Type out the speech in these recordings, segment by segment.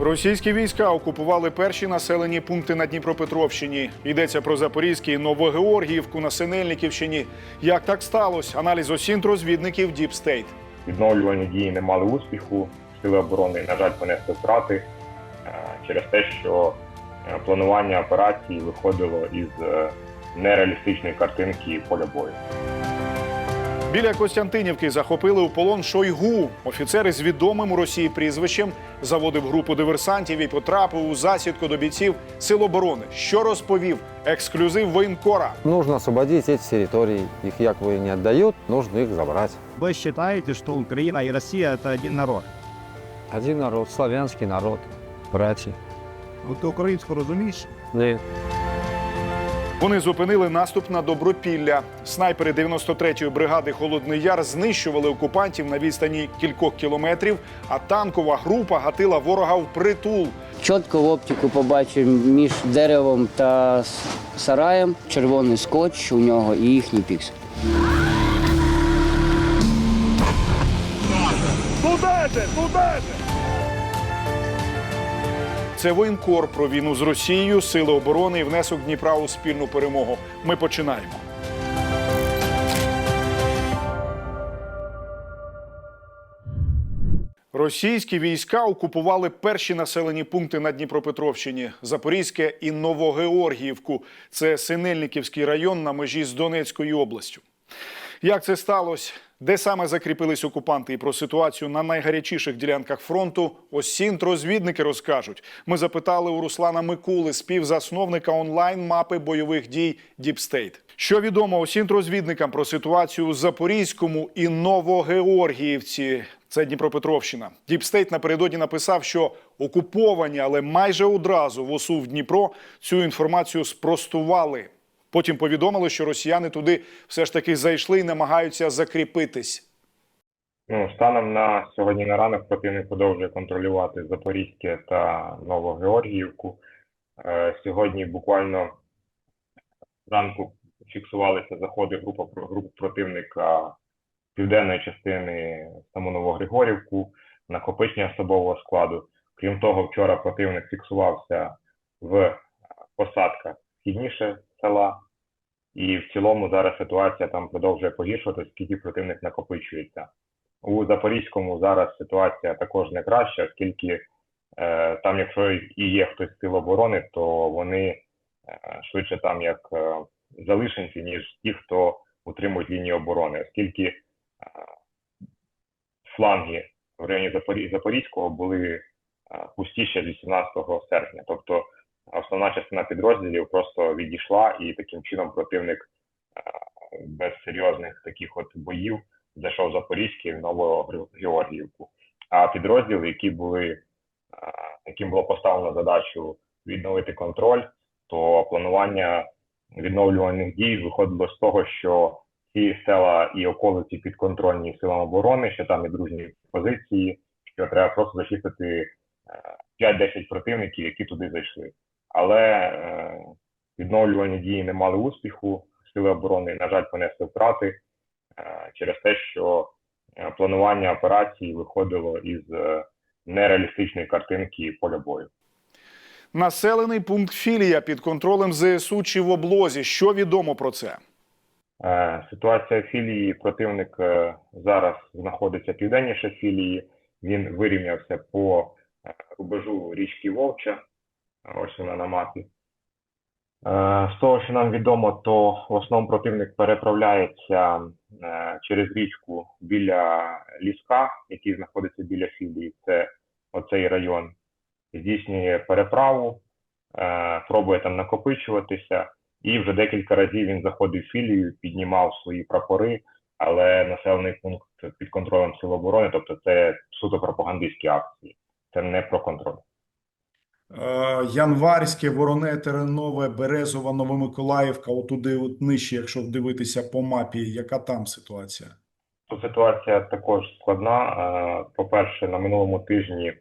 Російські війська окупували перші населені пункти на Дніпропетровщині. Йдеться про Запорізький Новогеоргіївку на Синельниківщині. Як так сталося? Аналіз осінт розвідників Deep State. Відновлювальні дії не мали успіху. Сили оборони, на жаль, понесли втрати е, через те, що е, планування операції виходило із е, нереалістичної картинки поля бою. Біля Костянтинівки захопили у полон Шойгу. Офіцер із відомим у Росії прізвищем заводив групу диверсантів і потрапив у засідку до бійців Сил оборони. Що розповів ексклюзив воєнкора. Нужно освободить эти территории. Их якобы не отдают, нужно их забрать. Вы считаете, что Украина и Россия это один народ? Один народ, славянский народ, братья. Ну, ти українську розумієш? Нет. Вони зупинили наступ на Добропілля. Снайпери 93-ї бригади Холодний Яр знищували окупантів на відстані кількох кілометрів, а танкова група гатила ворога в притул. Чітко в оптику побачив між деревом та сараєм червоний скотч у нього і їхній піксель. Це воєнкор про війну з Росією, сили оборони і внесок Дніпра у спільну перемогу. Ми починаємо. Російські війська окупували перші населені пункти на Дніпропетровщині Запорізьке і Новогеоргіївку. Це Синельниківський район на межі з Донецькою областю. Як це сталося? Де саме закріпились окупанти і про ситуацію на найгарячіших ділянках фронту? Осінт розвідники розкажуть. Ми запитали у Руслана Микули, співзасновника онлайн мапи бойових дій Діпстейт. Що відомо осінт розвідникам про ситуацію у Запорізькому і Новогеоргіївці? Це Дніпропетровщина. Діпстейт напередодні написав, що окуповані, але майже одразу в ОСУ в Дніпро цю інформацію спростували. Потім повідомили, що росіяни туди все ж таки зайшли і намагаються закріпитись. Ну, станом на сьогодні на ранок противник продовжує контролювати Запорізьке та Новогеоргіївку. Е, Сьогодні буквально зранку фіксувалися заходи групи, групи противника південної частини саму Новогригорівку, накопичення особового складу. Крім того, вчора противник фіксувався в посадках східніше села. І в цілому зараз ситуація там продовжує погіршуватися, оскільки противник накопичується. У Запорізькому зараз ситуація також не краща, оскільки е, там, якщо і є хтось з сил оборони, то вони е, швидше там як е, залишенці, ніж ті, хто утримують лінію оборони, оскільки е, фланги в районі Запорізького були е, пусті з 18 серпня. Тобто основна частина підрозділів просто відійшла, і таким чином противник е, без серйозних таких от боїв зайшов Запорізький в Новогеоргіївку. А підрозділи, які були, е, яким було поставлено задачу відновити контроль, то планування відновлювальних дій виходило з того, що ці села і околиці підконтрольні силам оборони, що там і дружні позиції, що треба просто зачистити е, 5-10 противників, які туди зайшли. Але е, відновлювальні дії не мали успіху. Сили оборони, на жаль, понесли втрати е, через те, що е, планування операції виходило із нереалістичної картинки поля бою. Населений пункт Філія під контролем ЗСУ чи в облозі. Що відомо про це? Ситуація філії противник зараз знаходиться південніше філії. Він вирівнявся по рубежу річки Вовча. Ось вона на мапі. Е, З того, що нам відомо, то в основному противник переправляється е, через річку біля ліска, який знаходиться біля філії. Це оцей район. Здійснює переправу, е, пробує там накопичуватися. І вже декілька разів він заходив в філію, піднімав свої прапори, але населений пункт під контролем Сил оборони, тобто це суто пропагандистські акції, це не про контроль. Е, Январське, Вороне, Теренове, Березова, Новомиколаївка, отуди от нижче, якщо дивитися по мапі, яка там ситуація? Тут ситуація також складна. Е, По-перше, на минулому тижні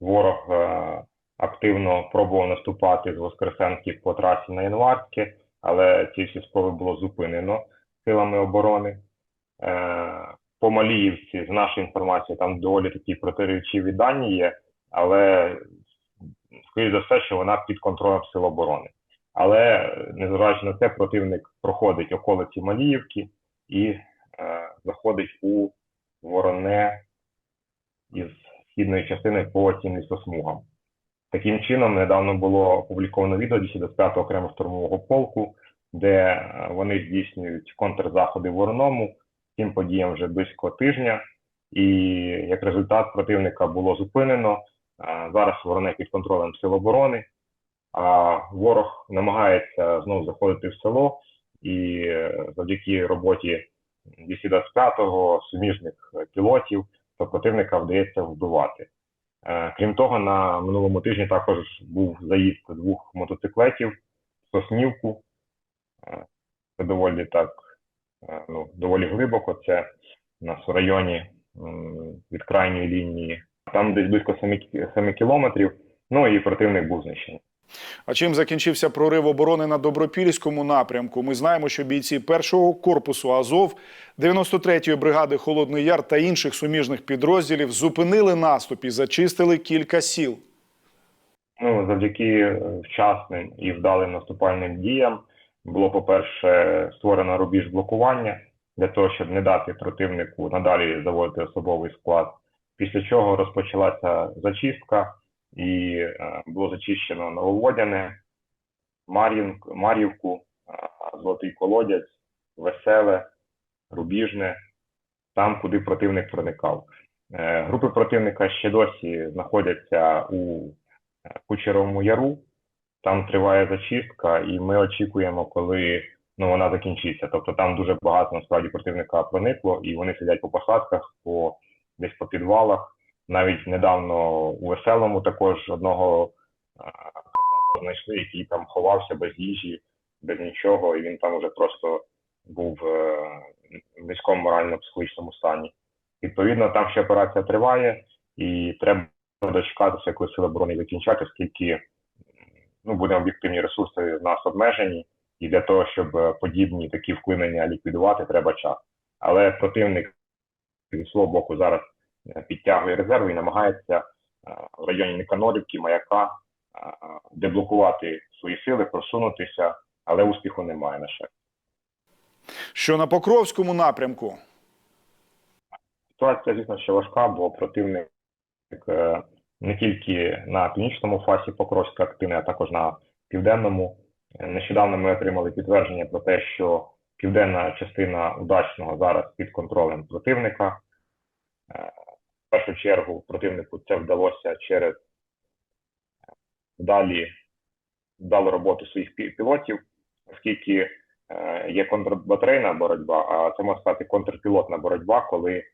ворог е, активно пробував наступати з Воскресенки по трасі на Январське, але ці всі спроби було зупинено силами оборони. По Маліївці, з нашої інформації, там доволі такі протирічиві дані є, але скоріш за все, що вона під контролем Сил оборони. Але незважаючи на це, противник проходить околиці Маліївки і е, заходить у вороне із східної частини по цим лісосмугам. Таким чином, недавно було опубліковано відео 225-го окремого штурмового полку, де е, вони здійснюють контрзаходи Вороному. Цим подіям вже близько тижня, і як результат противника було зупинено. Зараз вороне під контролем Сил оборони, а ворог намагається знову заходити в село, і е, завдяки роботі 225-го суміжних пілотів, то противника вдається вбивати. Е, Крім того, на минулому тижні також був заїзд двох мотоциклетів в Соснівку. Е, Це доволі так, ну, доволі глибоко. Це у нас в районі від крайньої лінії. Там десь близько 7, 7 кілометрів. Ну і противник був знищений. А чим закінчився прорив оборони на Добропільському напрямку? Ми знаємо, що бійці першого корпусу Азов, 93-ї бригади Холодний Яр та інших суміжних підрозділів зупинили наступ і зачистили кілька сіл. Ну, завдяки е, вчасним і вдалим наступальним діям було, по-перше, створено рубіж блокування для того, щоб не дати противнику надалі заводити особовий склад. Після чого розпочалася зачистка і е, було зачищено Нововодяне, Мар'ївку, Золотий Колодязь, Веселе, Рубіжне, там, куди противник проникав. Е, Групи противника ще досі знаходяться у е, Кучеровому Яру. Там триває зачистка, і ми очікуємо, коли ну, вона закінчиться. Тобто там дуже багато насправді противника проникло, і вони сидять по посадках, по десь по підвалах. Навіть недавно у веселому також одного знайшли, який там ховався без їжі, без нічого, і він там уже просто був е, в низькому морально-психологічному стані. Відповідно, там ще операція триває, і треба дочекатися, коли сили оборони закінчать, оскільки ну, будемо об'єктивні ресурси в нас обмежені, і для того, щоб е, подібні такі вклинення ліквідувати, треба час. Але противник зі свого боку зараз е, підтягує резерви і намагається е, в районі Никанорівки, Маяка е, деблокувати свої сили, просунутися, але успіху немає на щастя. Що на Покровському напрямку? Ситуація, звісно, що важка, бо противник не тільки на північному фасі Покровська активний, а також на південному. Нещодавно ми отримали підтвердження про те, що південна частина удачного зараз під контролем противника. Е, В першу чергу противнику це вдалося через вдалі вдалу роботу своїх пілотів, оскільки е, є контрбатарейна боротьба, а це можна сказати контрпілотна боротьба, коли е,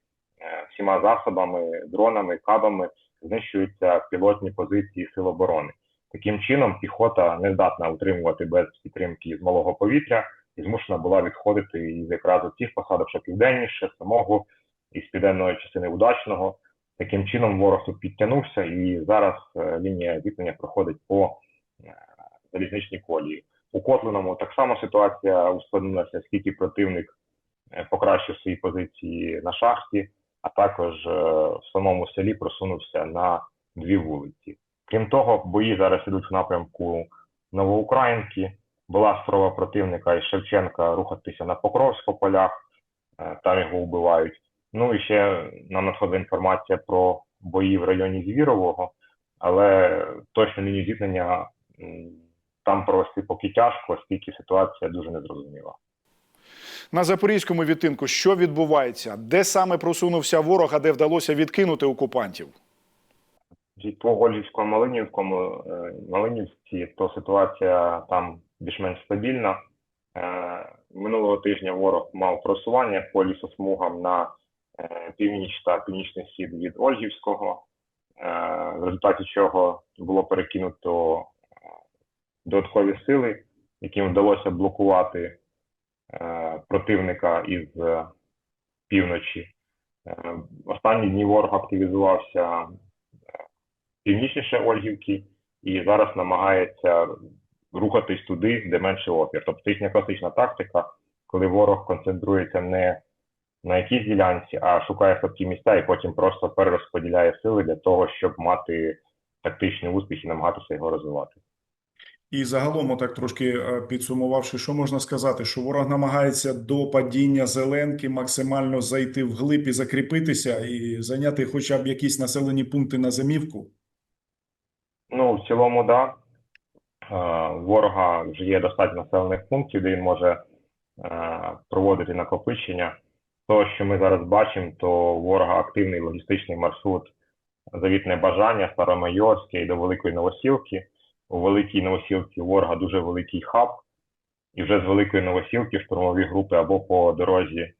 всіма засобами, дронами, кабами знищуються пілотні позиції сил оборони. Таким чином, піхота не здатна утримувати без підтримки з малого повітря і змушена була відходити із якраз цих посадок, що південніше, самого із південної частини удачного. Таким чином ворог тут підтягнувся, і зараз е, лінія зіткнення проходить по е, залізничній колії. У Котлиному так само ситуація ускладнилася, оскільки противник е, покращив свої позиції на шахті, а також в самому селі просунувся на дві вулиці. Крім того, бої зараз ідуть в напрямку Новоукраїнки. Була спроба противника із Шевченка рухатися на Покровськ по полях, е, там його вбивають. Ну і ще нам надходила інформація про бої в районі Звірового, але точно лінію зіткнення там провести поки тяжко, оскільки ситуація дуже незрозуміла. На запорізькому відтинку що відбувається? Де саме просунувся ворог, а де вдалося відкинути окупантів? І По Ольгівському Малинівському е, Малинівці, то ситуація там більш-менш стабільна. Е, Минулого тижня ворог мав просування по лісосмугам на е, північ та північний схід від Ольгівського, е, в результаті чого було перекинуто додаткові сили, яким вдалося блокувати противника із півночі. Останні дні ворог активізувався північніше Ольгівки і зараз намагається рухатись туди, де менший опір. Тобто їхня класична тактика, коли ворог концентрується не на якійсь ділянці, а шукає слабкі місця і потім просто перерозподіляє сили для того, щоб мати тактичний успіх і намагатися його розвивати. І загалом, отак трошки е, підсумувавши, що можна сказати, що ворог намагається до падіння зеленки максимально зайти вглиб і закріпитися, і зайняти хоча б якісь населені пункти на зимівку. Ну, в цілому, да. Е, Ворога вже є достатньо населених пунктів, де він може е, проводити накопичення. То, що ми зараз бачимо, то ворога активний логістичний маршрут завітне бажання, Старомайорське і до Великої Новосілки. У Великій Новосілці ворога дуже великий хаб, і вже з Великої Новосілки штурмові групи або по дорозі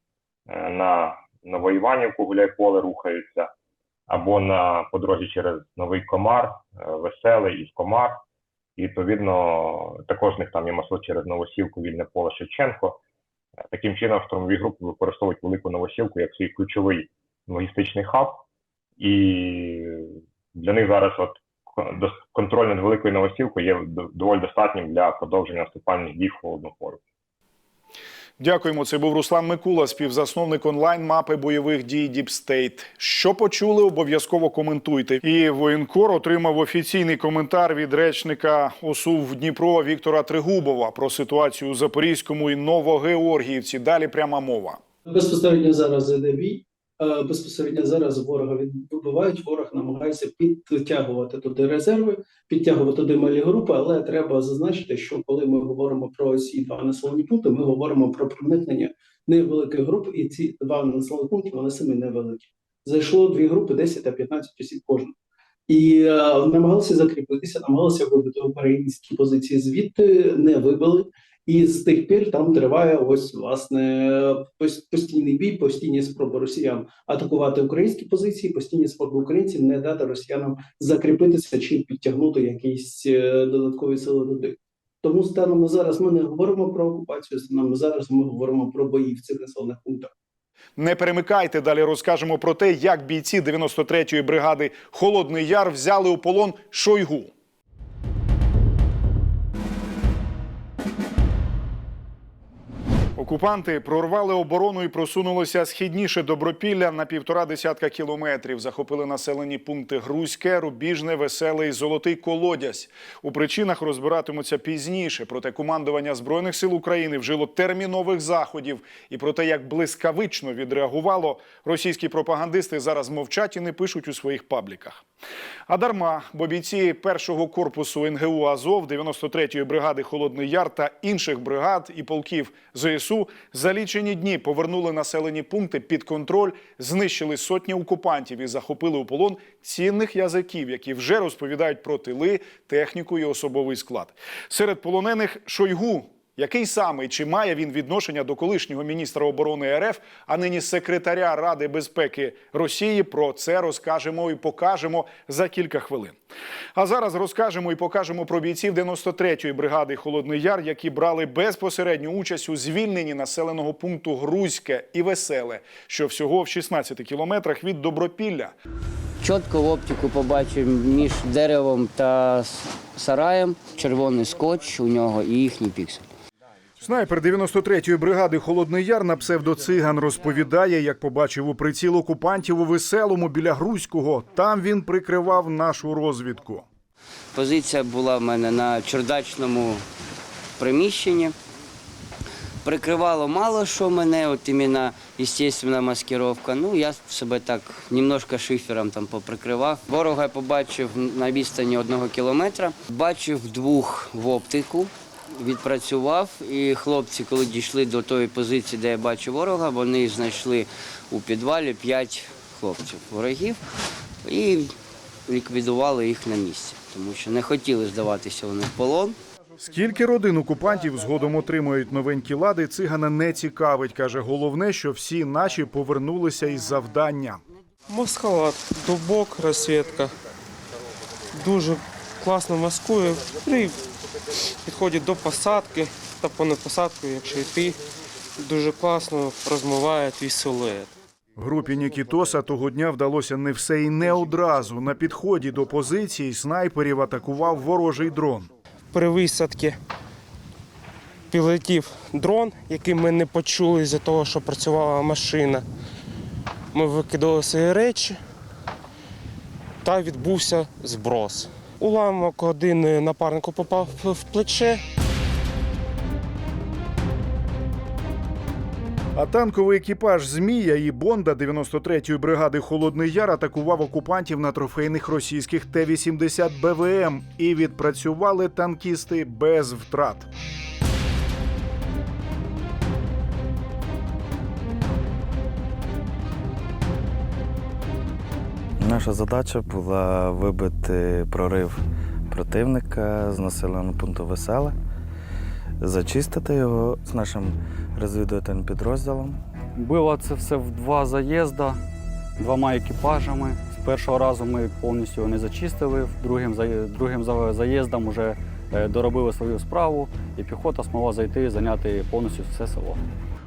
е, на Новоіванівку Гуляйполе рухаються, або на по дорозі через Новий Комар, Веселий і Комар. І відповідно також в них там є масло через Новосілку, Вільне поле Шевченко. Таким чином, штурмові групи використовують велику Новосілку як свій ключовий логістичний хаб, і для них зараз от контроль над великою Новосілкою є доволі достатнім для продовження наступальних дій в холодну пору. Дякуємо. Це був Руслан Микула, співзасновник онлайн-мапи бойових дій State. Що почули, обов'язково коментуйте. І воєнкор отримав офіційний коментар від речника ОСУВ Дніпро Віктора Тригубова про ситуацію у Запорізькому і Новогеоргіївці. Далі пряма мова. Безпосередньо зараз іде бій. Е, Безпосередньо зараз ворога відбивають. Ворог намагається підтягувати туди резерви, підтягувати туди малі групи. Але треба зазначити, що коли ми говоримо про ці два населені пункти, ми говоримо про проникнення невеликих груп, і ці два населені пункти вони самі невеликі. Зайшло дві групи 10 та 15 осіб кожна. І е, намагалися закріпитися, намагалися вибити українські позиції звідти, не вибили. І з тих пір там триває ось власне постійний бій, постійні спроби росіян атакувати українські позиції, постійні спроби українців не дати росіянам закріпитися чи підтягнути якісь е, додаткові сили туди. Тому станом на зараз ми не говоримо про окупацію. Станом на зараз ми говоримо про бої в цих населених пунктах. Не перемикайте. Далі розкажемо про те, як бійці 93-ї бригади Холодний Яр взяли у полон Шойгу. Окупанти прорвали оборону і просунулися східніше Добропілля на півтора десятка кілометрів. Захопили населені пункти Грузьке, Рубіжне, Веселе і Золотий Колодязь. У причинах розбиратимуться пізніше. Проте командування збройних сил України вжило термінових заходів. І про те, як блискавично відреагувало, російські пропагандисти зараз мовчать і не пишуть у своїх пабліках. А дарма, бо бійці першого корпусу НГУ Азов, 93-ї бригади Холодний Яр та інших бригад і полків ЗСУ за лічені дні повернули населені пункти під контроль, знищили сотні окупантів і захопили у полон цінних язиків, які вже розповідають про тили, техніку і особовий склад. Серед полонених Шойгу. Який саме чи має він відношення до колишнього міністра оборони РФ, а нині секретаря Ради безпеки Росії? Про це розкажемо і покажемо за кілька хвилин. А зараз розкажемо і покажемо про бійців 93-ї бригади Холодний Яр, які брали безпосередню участь у звільненні населеного пункту Грузьке і Веселе, що всього в 16 кілометрах від Добропілля. Чітко в оптику побачив між деревом та сараєм червоний скотч у нього і їхній піксель. Снайпер 93-ї бригади Холодний Яр на псевдоциган розповідає, як побачив у приціл окупантів у веселому біля Грузького. Там він прикривав нашу розвідку. Позиція була в мене на чердачному приміщенні. Прикривало мало що мене, от іменно естественна маскировка. Ну, я себе так немножко шифером там поприкривав. Ворога побачив на відстані одного кілометра. Бачив двох в оптику, відпрацював. І хлопці, коли дійшли до тої позиції, де я бачу ворога, вони знайшли у підвалі п'ять хлопців ворогів і ліквідували їх на місці, тому що не хотіли здаватися вони в полон. Скільки родин окупантів згодом отримують новенькі лади, цигана не цікавить. каже, головне, що всі наші повернулися із завдання. Масхалат, дубок, розсвітка. Дуже класно маскує. І підходить до посадки та понад посадкою, якщо йти, дуже класно розмиває твій силует. Групі Нікітоса того дня вдалося не все і не одразу. На підході до позиції снайперів атакував ворожий дрон. При висадці прилетів дрон, який ми не почули з-за того, що працювала машина. Ми викидали свої речі та відбувся зброс. Уламок один напарнику попав в плече. А танковий екіпаж Змія і Бонда 93-ї бригади Холодний Яр атакував окупантів на трофейних російських Т-80 БВМ і відпрацювали танкісти без втрат. Наша задача була вибити прорив противника з населеного пункту Веселе, зачистити його з нашим розвідувальним підрозділом. Було це все в два заїзди, двома екіпажами. З першого разу ми повністю його не зачистили, другим, другим заїздом вже е, доробили свою справу, і піхота змогла зайти і зайняти повністю все село.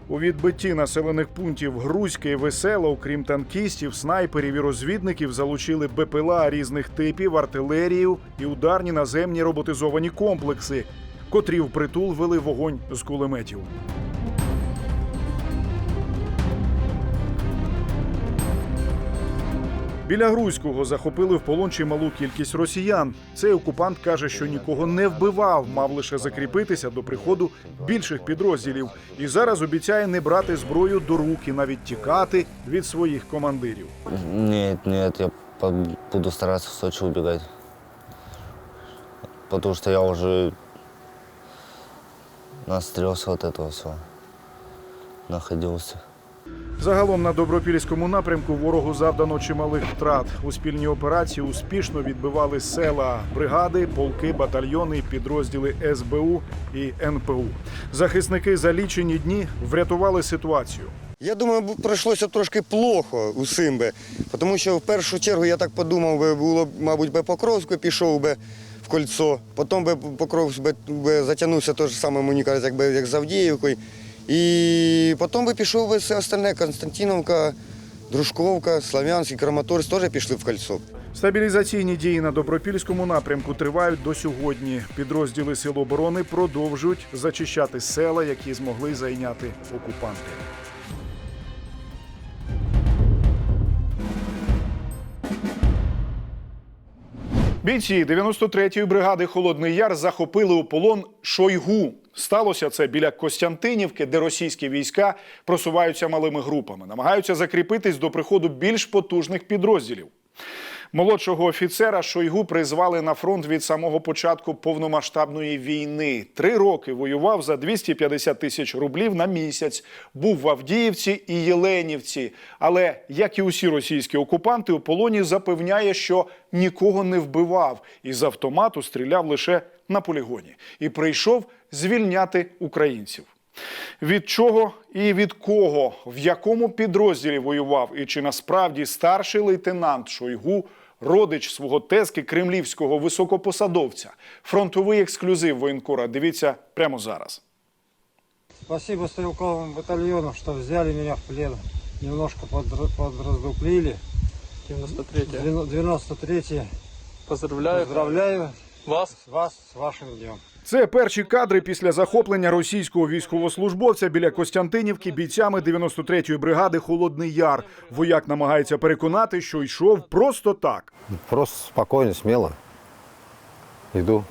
У відбитті населених пунктів Грузьке і Весело, окрім танкістів, снайперів і розвідників, залучили БПЛА різних типів, артилерію і ударні наземні роботизовані комплекси, котрі впритул вели вогонь з кулеметів. Біля Грузького захопили в полон чималу кількість росіян. Цей окупант каже, що нікого не вбивав, мав лише закріпитися до приходу більших підрозділів. І зараз обіцяє не брати зброю до рук і навіть тікати від своїх командирів. Нет, нет, я буду стараться в Сочи убегать. Потому что я уже настрелся от этого всего. Находился. Загалом на добропільському напрямку ворогу завдано чималих втрат. У спільній операції успішно відбивали села, бригади, полки, батальйони, підрозділи СБУ і НПУ. Захисники за лічені дні врятували ситуацію. Я думаю, пройшлося трошки плохо усім би, тому що в першу чергу я так подумав, би, було б, мабуть, би Покровську пішов би в кольцо, потім би Покровськ би, би затягнувся те ж саме, мені кажуть, як з Авдіївкою. І потім би пішов би все остальне, Константиновка, Дружковка, Слав'янськ і Краматорськ теж пішли в кольцо. Стабілізаційні дії на добропільському напрямку тривають до сьогодні. Підрозділи Сил оборони продовжують зачищати села, які змогли зайняти окупанти. Бійці 93-ї бригади Холодний Яр захопили у полон Шойгу. Сталося це біля Костянтинівки, де російські війська просуваються малими групами, намагаються закріпитись до приходу більш потужних підрозділів. Молодшого офіцера Шойгу призвали на фронт від самого початку повномасштабної війни. Три роки воював за 250 тисяч рублів на місяць. Був в Авдіївці і Єленівці. Але, як і усі російські окупанти, у полоні запевняє, що нікого не вбивав і з автомату стріляв лише на полігоні. І прийшов звільняти українців. Від чого і від кого, в якому підрозділі воював, і чи насправді старший лейтенант Шойгу родич свого тезки кремлівського високопосадовця? Фронтовий ексклюзив воєнкора. Дивіться прямо зараз. Спасибо стрелковым батальйону, что взяли меня в плен. Немножко подр- подраздуплили. 93 93 Поздравляю Поздравляю вас. вас с вашим днем. Це перші кадри після захоплення російського військовослужбовця біля Костянтинівки бійцями 93-ї бригади Холодний Яр. Вояк намагається переконати, що йшов просто так. Просто спокойно, смело иду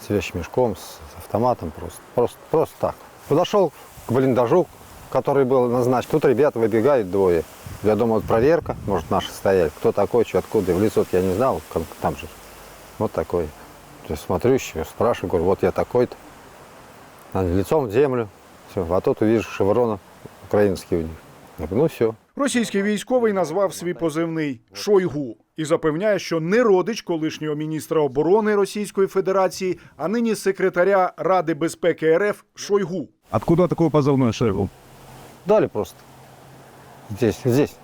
с вещмешком, с автоматом просто, просто, просто так. Подошел к блиндажу, который был назначен. Тут ребята выбегают двое. Я думал, вот проверка, может, наши стоять. Кто такой, что, откуда. В лицо я не знал, как там же. Вот такой. То есть смотрю, еще спрашиваю, говорю, вот я такой-то. Лицом в землю. Все. А тут увижу шеврона украинский у них. Я говорю, ну все. Російський військовий назвав свій позивний Шойгу і запевняє, що не родич колишнього міністра оборони Російської Федерації, а нині секретаря Ради безпеки РФ Шойгу. Откуда такой позывной Шойгу? Дали просто. Здесь, здесь.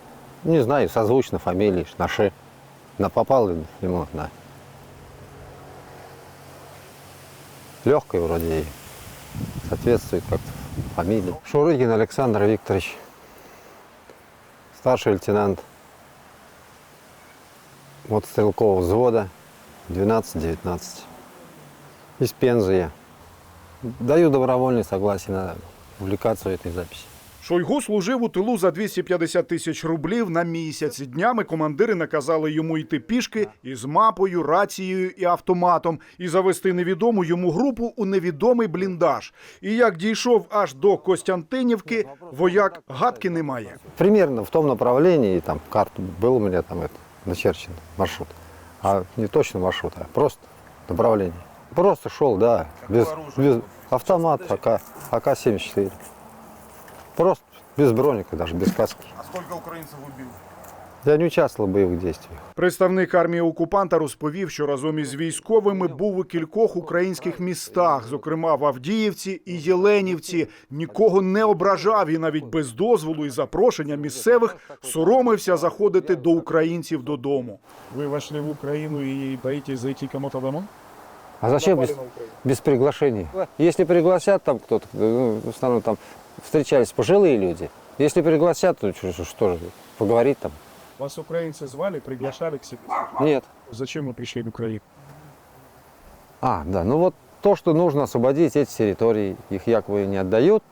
Не знаю, созвучно фамилии, на Ш. На попал ему на. Легкой вроде и соответствует как-то фамилии. Шурыгин Александр Викторович. Старший лейтенант. Вот стрелкового взвода 12-19. Из Пензы я. Даю добровольное согласие на публикацию этой записи. Шойгу служив у тилу за 250 тисяч рублів на місяць. Днями командири наказали йому йти пішки із мапою, рацією і автоматом і завести невідому йому групу у невідомий бліндаж. І як дійшов аж до Костянтинівки, вояк гадки не має. Примерно в том направлении, там карта был у меня там это, начерчен маршрут. А не точно маршрут, а просто направление. Просто шел, да, без, без автомат АК, АК-74. Просто без броника, даже без каски. А скільки українців убив? Я не участвовал в боевых действиях. Представник армії окупанта розповів, що разом із військовими був у кількох українських містах, зокрема в Авдіївці і Єленівці. Нікого не ображав і навіть без дозволу і запрошення місцевих соромився заходити до українців додому. Вы вошли в Украину и боитесь зайти кому-то домой? А зачем без, без приглашений? Если пригласят там кто-то, ну, в основном там встречались пожилые люди. Если пригласят, то что, же, поговорить там? Вас украинцы звали, приглашали к себе? Нет. Зачем вы пришли в Украину? А, да, ну вот то, что нужно освободить эти территории, их якобы не отдают,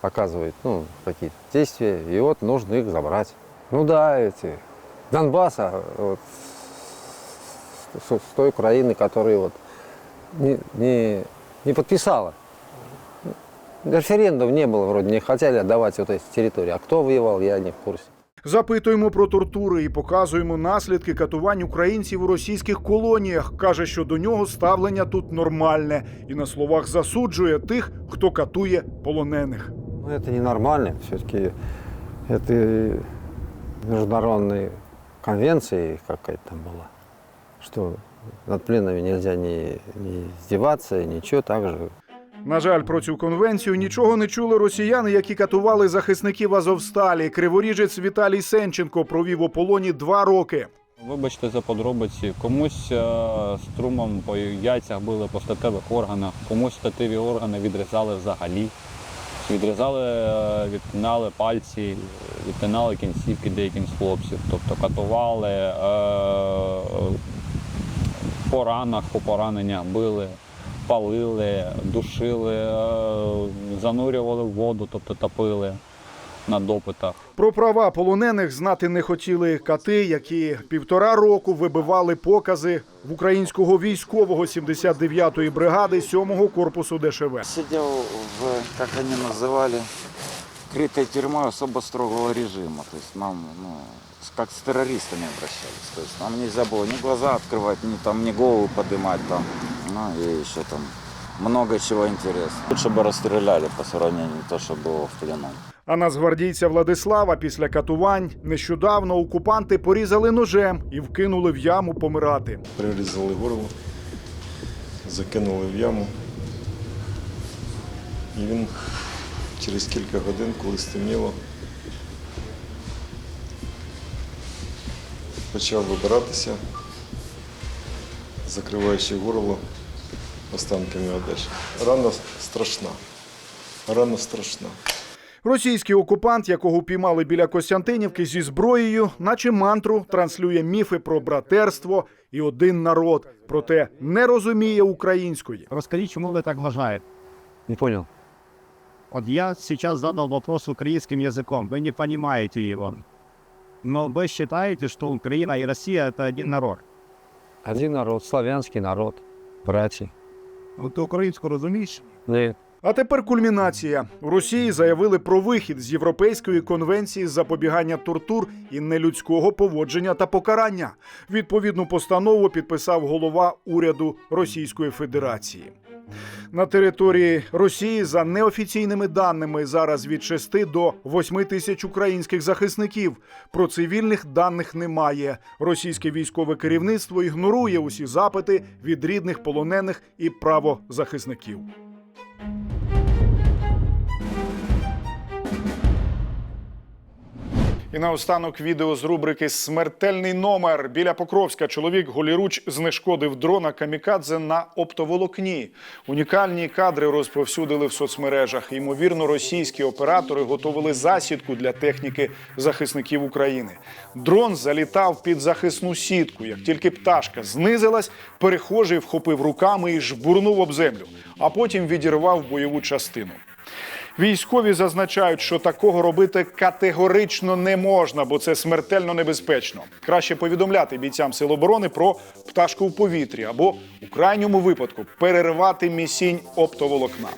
показывает, ну, какие-то действия, и вот нужно их забрать. Ну да, эти, Донбасса, вот, с, с той Украины, которая вот не, не, не подписала. Референдум не было вроде, не хотели отдавать вот эти территории. А кто воевал, я не в курсе. Запитуємо про тортури і показуємо наслідки катувань українців у російських колоніях. каже, що до нього ставлення тут нормальне, і на словах засуджує тих, хто катує полонених. Ну, это ненормально. Все-таки это международные конвенции какая-то там была, что над пленными нельзя не, не издеваться, ничего так же. На жаль, про цю конвенцію нічого не чули росіяни, які катували захисників Азовсталі. Криворіжець Віталій Сенченко провів у полоні два роки. Вибачте за подробиці. Комусь е, струмом по яйцях били по статевих органах, комусь статеві органи відрізали взагалі. Відрізали, е, відтинали пальці, відтинали кінцівки деяким з хлопців. Тобто катували е, по ранах, по пораненнях били, палили, душили, е, занурювали в воду, тобто топили на допитах. Про права полонених знати не хотіли кати, які півтора року вибивали покази в українського військового 79-ї бригади 7-го корпусу ДШВ. Сидів в, як вони называли, крытой тюрьмой особо строгого режима. То есть нам, ну, с- как с террористами обращались. То есть нам нельзя было ни глаза открывать, ни там, ни голову поднимать там. Ну и еще там много чего интересного. Лучше бы расстреляли по сравнению то, что было в плену. А нацгвардійця Владислава після катувань нещодавно окупанти порізали ножем і вкинули в яму помирати. Прирізали горло, закинули в яму. І він через кілька годин, коли стемніло, почав вибиратися, закриваючи горло останками одежі. Рана страшна. Рана страшна. Російський окупант, якого піймали біля Костянтинівки зі зброєю, наче мантру транслює міфи про братерство і один народ, проте не розуміє української. Розкажіть, чому ви так вважаєте? Не понял. Вот я сейчас задал вопрос украинским языком, вы не понимаете его. Но вы считаете, что Украина и Россия это один народ. Один народ, славянский народ, братья. От ти українську розумієш? Нет. А тепер кульмінація. У Росії заявили про вихід з Європейської конвенції з запобігання тортур і нелюдського поводження та покарання. Відповідну постанову підписав голова уряду Російської Федерації. На території Росії за неофіційними даними зараз від 6 до 8 тисяч українських захисників. Про цивільних даних немає. Російське військове керівництво ігнорує усі запити від рідних полонених і правозахисників. І наостанок відео з рубрики Смертельний номер біля Покровська. Чоловік голіруч знешкодив дрона камікадзе на оптоволокні. Унікальні кадри розповсюдили в соцмережах. Ймовірно, російські оператори готували засідку для техніки захисників України. Дрон залітав під захисну сітку. Як тільки пташка знизилась, перехожий вхопив руками і жбурнув об землю, а потім відірвав бойову частину. Військові зазначають, що такого робити категорично не можна, бо це смертельно небезпечно. Краще повідомляти бійцям Сил оборони про пташку в повітрі або у крайньому випадку перервати місінь оптоволокна.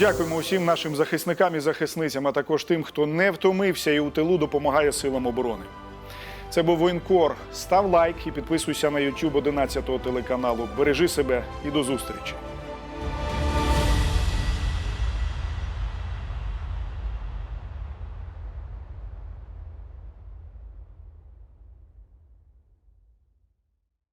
Дякуємо усім нашим захисникам і захисницям, а також тим, хто не втомився і у тилу допомагає силам оборони. Це був воєнкор. Став лайк і підписуйся на YouTube 11 телеканалу. Бережи себе і до зустрічі.